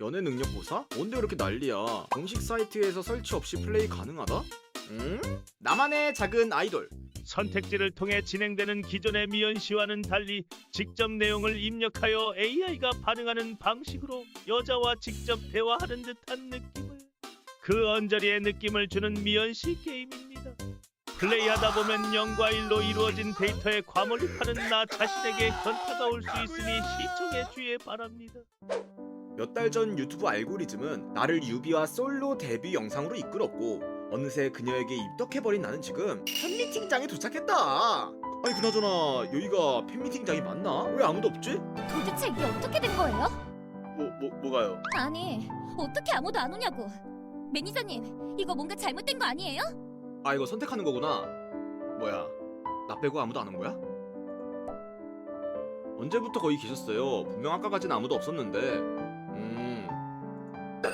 연애 능력 고사? 뭔데 그렇게 난리야? 공식 사이트에서 설치 없이 플레이 가능하다? 응? 나만의 작은 아이돌. 선택지를 통해 진행되는 기존의 미연 씨와는 달리 직접 내용을 입력하여 AI가 반응하는 방식으로 여자와 직접 대화하는 듯한 느낌을 그 언저리의 느낌을 주는 미연 씨 게임입니다. 플레이하다 보면 0과 1로 이루어진 데이터에 과몰입하는 나 자신에게 현타가 올 수 있으니 시청해 주의 바랍니다. 몇 달 전 유튜브 알고리즘은 나를 유비와 솔로 데뷔 영상으로 이끌었고 어느새 그녀에게 입덕해버린 나는 지금 팬미팅장에 도착했다. 아니 그나저나 여기가 팬미팅장이 맞나? 왜 아무도 없지? 도대체 이게 어떻게 된 거예요? 뭐, 뭐, 뭐가요? 아니, 어떻게 아무도 안 오냐고. 매니저님, 이거 뭔가 잘못된 거 아니에요? 아 이거 선택하는 거구나. 뭐야? 나 빼고 아무도 안 온 거야? 언제부터 거기 계셨어요? 분명 아까까진 아무도 없었는데.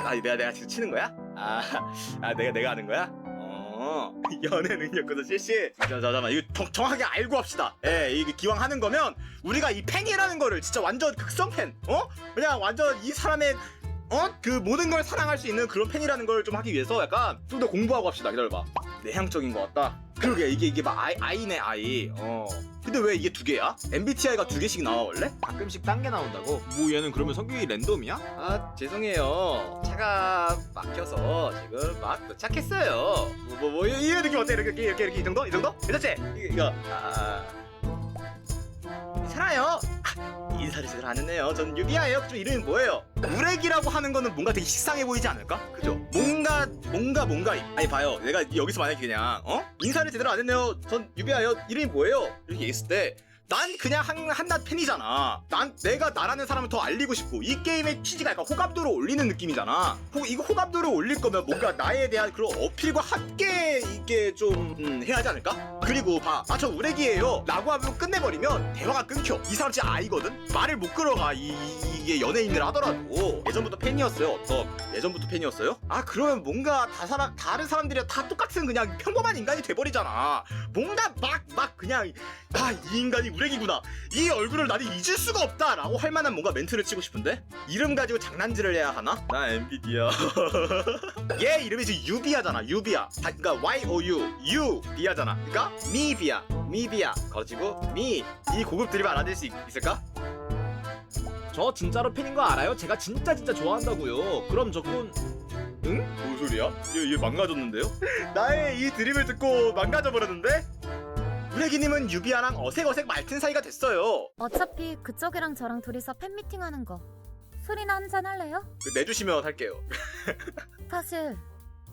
음. 아 내가 내가 지금 치는 거야? 아, 아 내가 내가 하는 거야? 어 연애 능력고도 실시. 자 잠깐만 이거 정, 정확하게 알고 합시다. 예, 이게 기왕 하는 거면 우리가 이 팬이라는 거를 진짜 완전 극성 팬, 어? 그냥 완전 이 사람의 어? 그 모든 걸 사랑할 수 있는 그런 팬이라는 걸 좀 하기 위해서 약간 좀 더 공부하고 합시다. 기다려봐. 내향적인 것 같다. 그러게 이게 이게 막 아이 아이네 아이. 어. 근데 왜 이게 두 개야? MBTI가 두 개씩 나와 원래? 가끔씩 딴 게 나온다고? 뭐 얘는 그러면 성격이 랜덤이야? 아 죄송해요. 차가 막혀서 지금 막 도착했어요. 뭐뭐 뭐, 이 느낌 어때? 이렇게 이렇게 이렇게 이 정도? 이 정도? 괜찮지? 이거 이거 아 괜찮아요. 아, 인사를 제대로 안 했네요. 전 유비아예요. 좀 이름이 뭐예요? 우렉이라고 하는 거는 뭔가 되게 식상해 보이지 않을까? 그죠? 뭔가 뭔가 뭔가 아니 봐요. 내가 여기서 만약에 그냥 어 인사를 제대로 안 했네요. 전 유비아예요. 이름이 뭐예요? 이렇게 얘기했을 때. 난 그냥 한, 한낱 팬이잖아. 난 내가 나라는 사람을 더 알리고 싶고 이 게임의 취지가 약간 호감도를 올리는 느낌이잖아. 호, 이거 호감도를 올릴 거면 뭔가 나에 대한 그런 어필과 함께 이게 좀 음, 해야 하지 않을까? 그리고 봐, 아 저 우레기예요. 라고 하면 끝내버리면 대화가 끊겨. 이 사람 진짜 아이거든. 말을 못 끌어가. 이, 이- 이게 연예인들 하더라도 예전부터 팬이었어요. 어떤 예전부터 팬이었어요? 아 그러면 뭔가 다 사람 다른 사람들이 다 똑같은 그냥 평범한 인간이 돼버리잖아. 뭔가 막막 그냥 아 이 인간이 우레기구나. 이 얼굴을 나는 잊을 수가 없다 라고 할 만한 뭔가 멘트를 치고 싶은데 이름 가지고 장난질을 해야 하나? 나 엔비디아. 얘 이름이 지금 유비아잖아. 유비아. 다, 그러니까 Y O U U 비아잖아. 그러니까 미비아 미비아 거지고 미 이 고급 드립 알아들 수 있, 있을까? 저 진짜로 팬인 거 알아요? 제가 진짜 진짜 좋아한다고요. 그럼 저건 응? 뭔 소리야? 얘, 얘 망가졌는데요? 나의 이 드립을 듣고 망가져 버렸는데? 우레기님은 유비아랑 어색어색 말튼 사이가 됐어요. 어차피 그쪽이랑 저랑 둘이서 팬미팅 하는 거. 술이나 한잔 할래요? 그 내주시면 할게요. 사실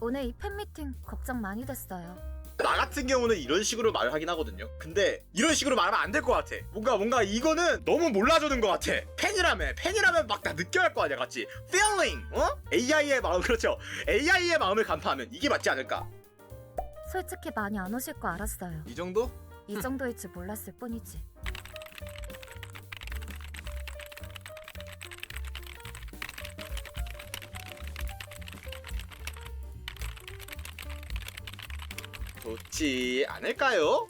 오늘 이 팬미팅 걱정 많이 됐어요. 나 같은 경우는 이런 식으로 말을 하긴 하거든요. 근데 이런 식으로 말하면 안 될 것 같아. 뭔가 뭔가 이거는 너무 몰라주는 것 같아. 팬이라면 팬이라면 막 다 느껴할 거 아니야, 같이. feeling, 어? AI의 마음 그렇죠. AI의 마음을 간파하면 이게 맞지 않을까? 솔직히 많이 안 오실 거 알았어요. 이 정도? 이 정도일 줄 몰랐을 뿐이지. 좋지 않을까요?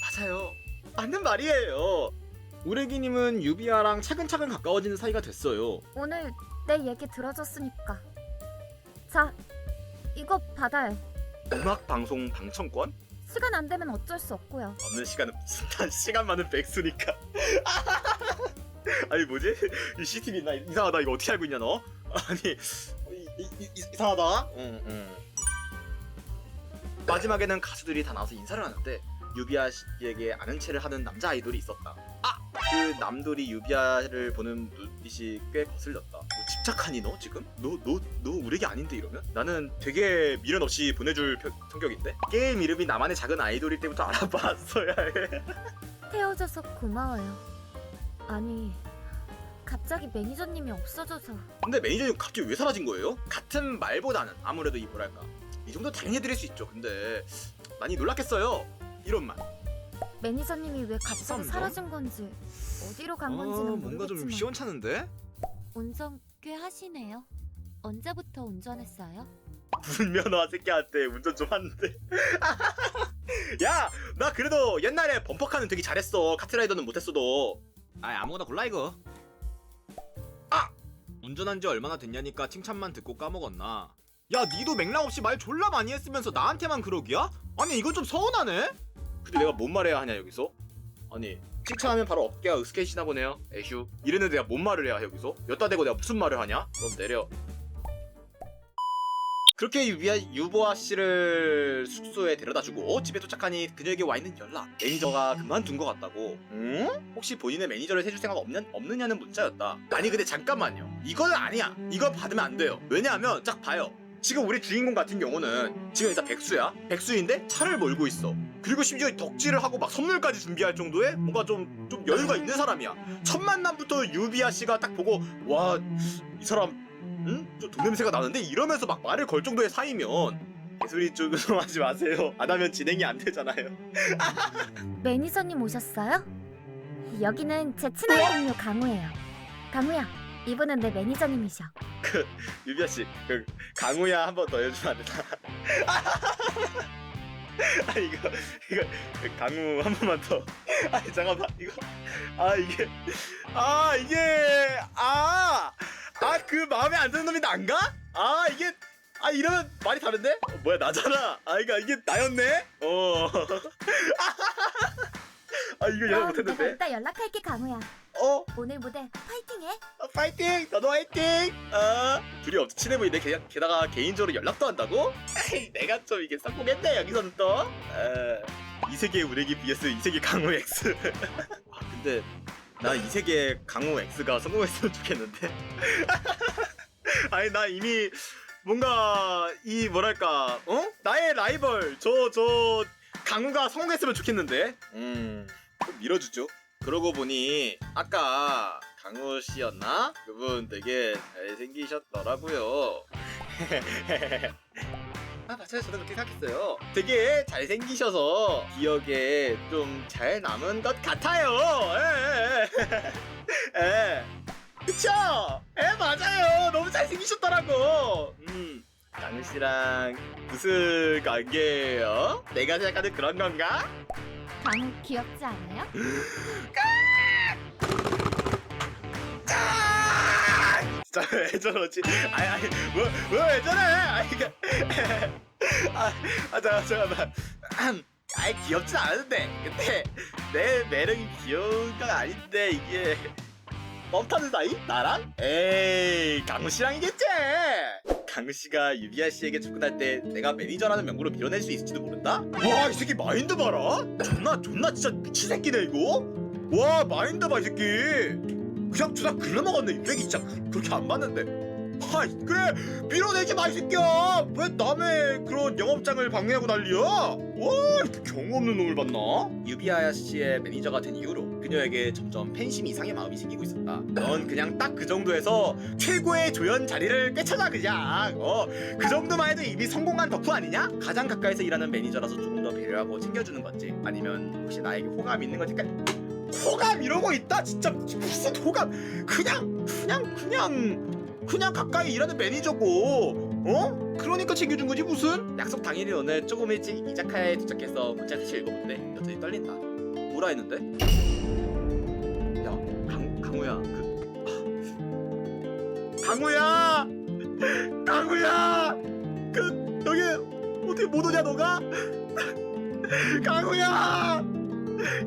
맞아요. 맞는 말이에요. 우레기님은 유비아랑 차근차근 가까워지는 사이가 됐어요. 오늘 내 얘기 들어줬으니까. 자, 이거 받아요. 음악 방송 방청권? 시간 안 되면 어쩔 수 없고요. 없는 시간은 무슨 단 시간만은 백수니까. 아니 뭐지? 이 CCTV 나 이상하다 이거 어떻게 알고 있냐 너? 아니 이, 이, 이, 이상하다. 응 응. 마지막에는 가수들이 다 나와서 인사를 하는데 유비아 씨에게 아는 체를 하는 남자 아이돌이 있었다. 아! 그 남돌이 유비아를 보는 눈빛이 꽤 거슬렸다. 뭐 집착하니 너 지금? 너 너 너 우리게 아닌데 이러면? 나는 되게 미련 없이 보내줄 편- 성격인데? 게임 이름이 나만의 작은 아이돌일 때부터 알아봤어야 해. 헤어져서 고마워요. 아니, 갑자기 매니저님이 없어져서 근데 매니저님 갑자기 왜 사라진 거예요? 같은 말보다는 아무래도 이 뭐랄까 이 정도 당연히 해드릴 수 있죠. 근데 많이 놀랐겠어요. 이런 말. 매니저님이 왜 갑자기 썸썸? 사라진 건지 어디로 간 건지는 어, 뭔가 좀 모르겠지만 시원찮은데? 운전 꽤 하시네요. 언제부터 운전했어요? 불면허 새끼한테 운전 좀 하는데. 야, 나 그래도 옛날에 범퍼카는 되게 잘했어. 카트라이더는 못했어도. 아, 아무거나 골라 이거. 아, 운전한 지 얼마나 됐냐니까 칭찬만 듣고 까먹었나 야 니도 맥락 없이 말 졸라 많이 했으면서 나한테만 그러기야? 아니 이건 좀 서운하네 근데 내가 뭔 말해야 하냐 여기서? 아니 칭찬하면 바로 어깨가 으스케시나 보네요 에휴 이랬는데 내가 뭔 말을 해야 여기서? 여따 대고 내가 무슨 말을 하냐? 그럼 내려 그렇게 유비아, 유보아 씨를 숙소에 데려다 주고 집에 도착하니 그녀에게 와 있는 연락 매니저가 그만둔 것 같다고 응? 혹시 본인의 매니저를 해줄 생각 없는, 없느냐는 문자였다 아니 근데 잠깐만요 이거는 아니야 이거 받으면 안 돼요 왜냐하면 딱 봐요 지금 우리 주인공 같은 경우는 지금 일단 백수야 백수인데 차를 몰고 있어 그리고 심지어 덕질을 하고 막 선물까지 준비할 정도의 뭔가 좀, 좀 여유가 있는 사람이야 첫 만남부터 유비아 씨가 딱 보고 와 이 사람 응? 좀돈 냄새가 나는데 이러면서 막 말을 걸 정도의 사이면 개소리 좀 하지 마세요 안 하면 진행이 안 되잖아요 매니저님 오셨어요? 여기는 제 친한 동료 강우예요. 강우야, 이분은 내 매니저님이셔. 유비아 씨, 그 강우야 한 번 더 해주면 안 되나? 아 이거 이거 그 강우 한 번만 더. 아니 잠깐만 이거 아 이게 아 이게 아아 그 마음에 안 드는 놈이 난가? 아 이게 아 이러면 말이 다른데? 어, 뭐야 나잖아. 아 이거 이게 나였네? 어. 아 이거 그럼 내가 못했는데. 이따 연락할게 강우야. 어? 오늘 무대 파이팅해. 어, 파이팅! 너도 파이팅! 어? 둘이 엄청 친해 보이네. 게, 게다가 개인적으로 연락도 한다고? 에이, 내가 좀 이게 싹보겠네 여기서는 또. 에, 이세계 우레기 vs 이 세계 강우 X. 아 근데 나 이 세계 강우 X가 성공했으면 좋겠는데. 아니 나 이미 뭔가 이 뭐랄까 어? 나의 라이벌 저 저 강우가 성공했으면 좋겠는데. 음. 좀 밀어주죠. 그러고 보니 아까 강우 씨였나? 그분 되게 잘생기셨더라고요. 아 맞아요 저도 그렇게 생각했어요. 되게 잘생기셔서 기억에 좀 잘 남은 것 같아요. 예, 예. 예. 그쵸? 예 맞아요. 너무 잘생기셨더라고. 음. 강우 씨랑 무슨 관계예요? 내가 생각하는 그런 건가? 강우 귀엽지 않아요? 아! 진짜 왜 저러지? 아니 아니 뭐뭐왜 저래? 아니 그 아, 아 잠깐 잠깐만. 아이 귀엽진 않은데 근데 내 매력이 귀여운 건 아닌데 이게 썸 타는 사이? 나랑? 에이 강우 씨랑이겠지. 강우 씨가 유비아 씨에게 접근할 때 내가 매니저라는 명목으로 밀어낼 수 있을지도 모른다? 와 이 새끼 마인드 봐라. 존나 존나 진짜 미친 새끼네 이거. 와 마인드 봐 이 새끼. 그냥 주다 글러 먹었네 이 새끼 진짜 그- 그렇게 안 봤는데. 아 그래 밀어내지 마 이 새끼야. 왜 남의 그런 영업장을 방해하고 난리야? 와 경우 없는 놈을 봤나? 유비아 씨의 매니저가 된 이후로 그녀에게 점점 팬심 이상의 마음이 생기고 있었다. 넌 그냥 딱 그 정도에서 최고의 조연 자리를 꿰차자 그냥. 어 그 정도만 해도 이미 성공한 덕후 아니냐? 가장 가까이서 일하는 매니저라서 조금 더 배려하고 챙겨주는 건지 아니면 혹시 나에게 호감 있는 건지 호감 이러고 있다 진짜 무슨 호감 그냥 그냥 그냥 그냥 가까이 일하는 매니저고 어? 그러니까 챙겨준 거지 무슨? 약속 당일이 오늘 조금 일찍 이자카야에 도착해서 문자 다시 읽어본데 여전히 떨린다 뭐라 했는데? 강, 강우야. 그 아, 강우야! 강우야! 그 여기 어떻게 못 오냐 너가? 강우야!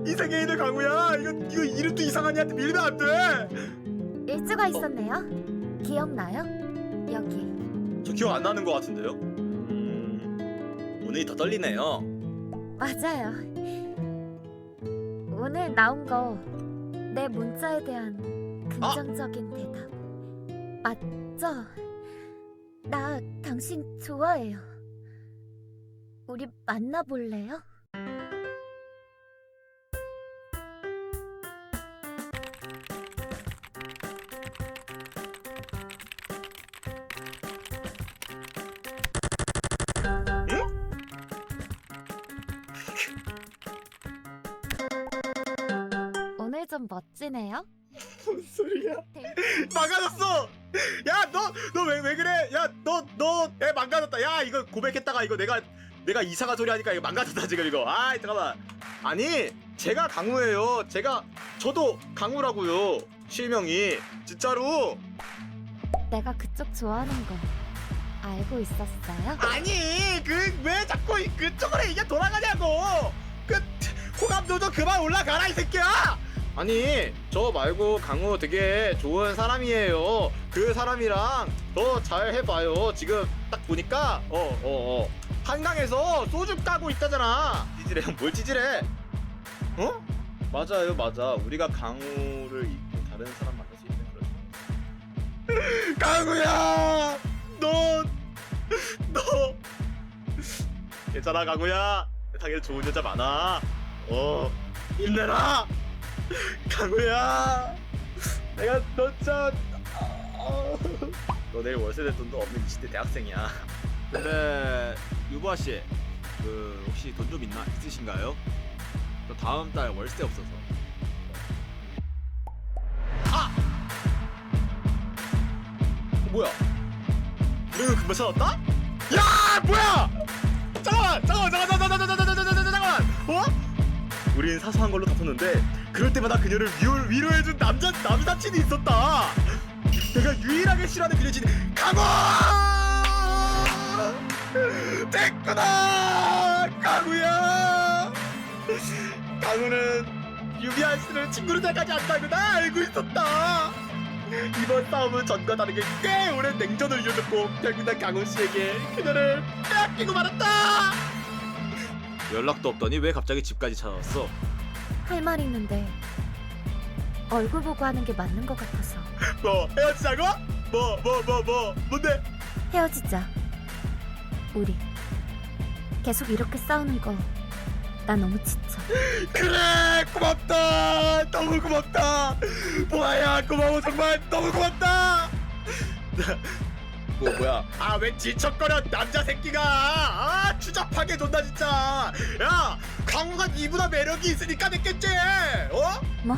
이 세계인의 강우야! 이거 이거 이름도 이상한 애한테 밀면 안돼! 일주가 있었네요. 기억나요? 여기. 저 기억 안 나는 것 같은데요? 음 오늘이 더 떨리네요. 맞아요. 오늘 나온 거 내 문자에 대한 긍정적인 대답. 맞죠? 나 당신 좋아해요. 우리 만나볼래요? 좀 멋지네요. 무슨 소리야? 대- 망가졌어! 야 너 너 왜 왜 그래? 야 너 너 애 망가졌다. 야 이거 고백했다가 이거 내가 내가 이사가 소리 하니까 이거 망가졌다 지금 이거. 아 잠깐만. 아니 제가 강우예요. 제가 저도 강우라고요. 실명이. 진짜로? 내가 그쪽 좋아하는 거 알고 있었어요? 아니 그 왜 자꾸 그쪽으로 이게 돌아가냐고! 그 호감 도도 그만 올라가라 이 새끼야 아니 저 말고 강우 되게 좋은 사람이에요. 그 사람이랑 더 잘 해봐요. 지금 딱 보니까 어어 어, 한강에서 소주 까고 있다잖아. 찌질해. 형 뭘 찌질해? 어? 맞아요 맞아. 우리가 강우를 잊고 다른 사람 만날 수 있는 그런 강우야! 너 너. 괜찮아 강우야? 세상에 좋은 여자 많아. 어 힘내라 강우야 내가 너 진짜 어, 너 내일 월세 낼 돈도 없는 20대 대학생이야. 근데 유보아 씨 그 혹시 돈 좀 있나 있으신가요? 저 다음 달 월세 없어서. 아! 어, 뭐야? 우리는 금방 찾았다? 야 뭐야? 잠깐만 잠깐만 잠깐만 잠깐만 잠깐만 잠깐만 잠깐만. 어? 우린 사소한 걸로 다퉜는데 그럴 때마다 그녀를 위로, 위로해준 남자 남사친이 있었다. 내가 유일하게 싫어하는 그녀진 강원 됐구나! 강우야! 강우는 유비한 씨를 친구로 생각하지 않다구나 알고 있었다. 이번 싸움은 전과 다르게 꽤 오랜 냉전을 이어졌고 결국 난 강훈 씨에게 그녀를 빼앗기고 말았다. 연락도 없더니 왜 갑자기 집까지 찾아왔어? 할 말 있는데 얼굴 보고 하는 게 맞는 것 같아서 뭐 헤어지자고? 뭐 뭐 뭐 뭐 뭔데? 헤어지자. 우리 계속 이렇게 싸우는 거 나 너무 지쳐. 그래 고맙다 너무 고맙다 보아야 고마워 정말 너무 고맙다. 뭐 뭐야? 아 왜 질척거려 남자 새끼가 아 추잡하게 존나 진짜 야 강우가 니보다 매력이 있으니까 됐겠지 어? 뭐?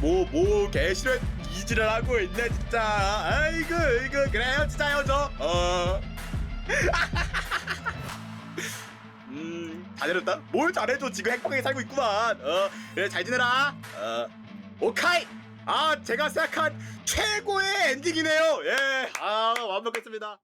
뭐뭐 개싫어 이지를 하고 있네 진짜 아이고 이거 그래요 진짜 헤어져 어 음, 잘해줬다. 뭘 잘해줘. 지금 행복하게 살고 있구만. 어, 그래, 잘 지내라. 어, 오카이. 아, 제가 생각한 최고의 엔딩이네요. 예, 아, 완벽했습니다.